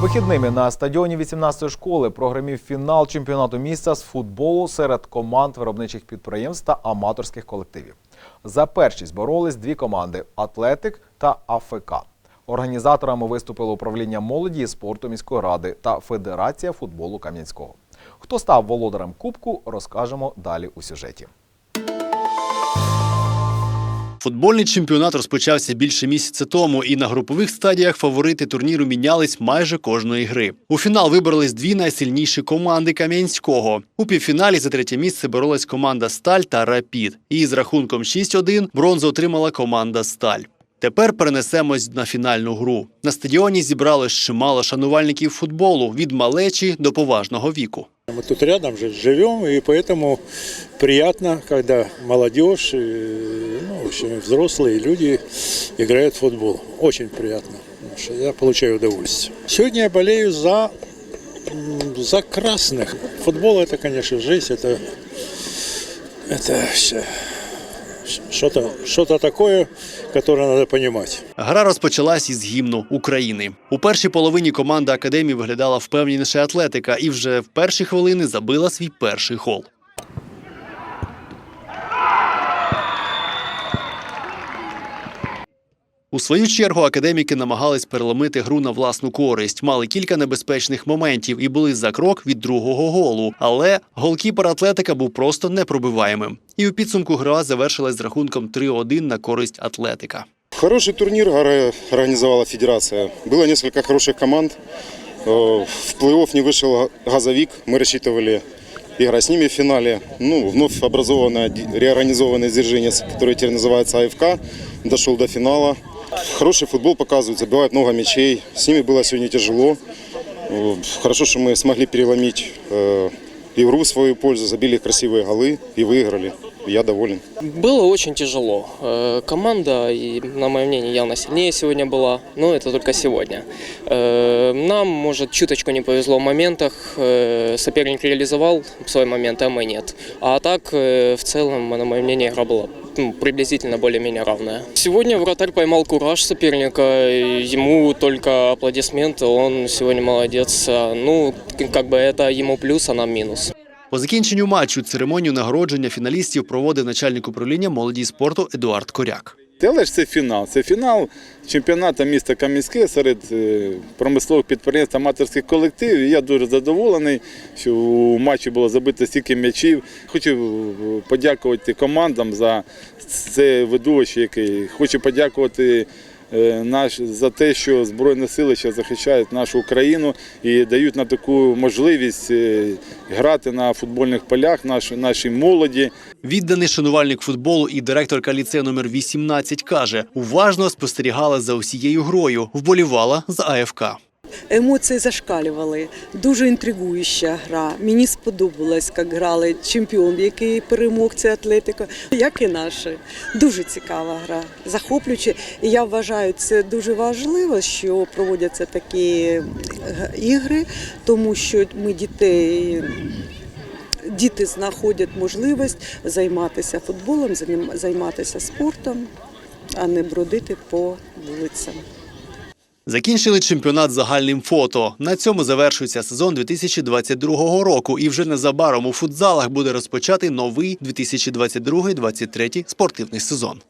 Вихідними на стадіоні 18-ї школи прогремів фінал чемпіонату міста з футболу серед команд виробничих підприємств та аматорських колективів. За першість боролись дві команди Атлетик та АФК. Організаторами виступили управління молоді і спорту міської ради та Федерація футболу Кам'янського. Хто став володарем кубку, розкажемо далі у сюжеті. Футбольний чемпіонат розпочався більше місяця тому, і на групових стадіях фаворити турніру мінялись майже кожної гри. У фінал вибрались дві найсильніші команди Кам'янського. У півфіналі за третє місце боролась команда Сталь та Рапід. І з рахунком 6-1 бронзу отримала команда Сталь. Тепер перенесемось на фінальну гру. На стадіоні зібралось чимало шанувальників футболу від малечі до поважного віку. Мы тут рядом же живем, и поэтому приятно, когда молодежь, и, ну, в общем, и взрослые люди играют в футбол. Очень приятно, потому что я получаю удовольствие. Сегодня я болею за, м, за красных. Футбол это, конечно, жизнь, это, это всё- что-то что такое, которое надо понимать. Гра розпочалась із гімну України. У першій половині команда академії виглядала впевненіше атлетика і вже в перші хвилини забила свій перший гол. У свою чергу академіки намагались переломити гру на власну користь, мали кілька небезпечних моментів і були за крок від другого голу. Але голкіпер атлетика був просто непробиваємим. І у підсумку гра завершилась з рахунком 3-1 на користь атлетика. Хороший турнир ора- организовала федерация. Было несколько хороших команд. Э, В плей-офф не вышел «Газовик». Мы рассчитывали играть с ними в финале. Ну, вновь образованное, ди- реорганизованное Дзержинец, который теперь называется АФК, дошел до финала. Хороший футбол показывают, забивают много мячей. С ними было сегодня тяжело. Хорошо, что мы смогли переломить э, игру в свою пользу, забили красивые голы и выиграли. Я доволен. Было очень тяжело. Э, Команда, и, на мое мнение, явно сильнее сегодня была, но это только сегодня. Э, Нам, может, чуточку не повезло в моментах. Соперник реализовал свой момент, а мы нет. А так, в целом, на мое мнение, игра была ну, приблизительно более-менее равная. Сегодня вратарь поймал кураж соперника, и ему только аплодисменты, он сегодня молодец. А, Ну, как бы это ему плюс, а нам минус. По закінченню матчу церемонію нагородження фіналістів проводив начальник управління молоді і спорту Едуард Коряк. Але ж це фінал. Це фінал чемпіонату міста Кам'янське серед е, промислових підприємств аматорських колективів. Я дуже задоволений, що у матчі було забито стільки м'ячів. Хочу е, подякувати командам за це видовище, яке хочу подякувати. Е, Наш за те, що збройні сили ще захищають нашу Україну і дають нам таку можливість е, грати на футбольних полях наш- нашій молоді. Відданий шанувальник футболу і директорка ліцею номер 18 каже, уважно спостерігала за усією грою, вболівала за АФК. Емоції зашкалювали. Дуже інтригуюча гра. Мені сподобалось, як грали чемпіон, який перемог це атлетика, як і наші. Дуже цікава гра, захоплююча. І я вважаю, це дуже важливо, що проводяться такі е, ігри, тому що ми дітей. Діти знаходять можливість займатися футболом, займатися спортом, а не бродити по вулицям. Закінчили чемпіонат загальним фото. На цьому завершується сезон 2022 року, і вже незабаром у футзалах буде розпочати новий 2022-2023 спортивний сезон.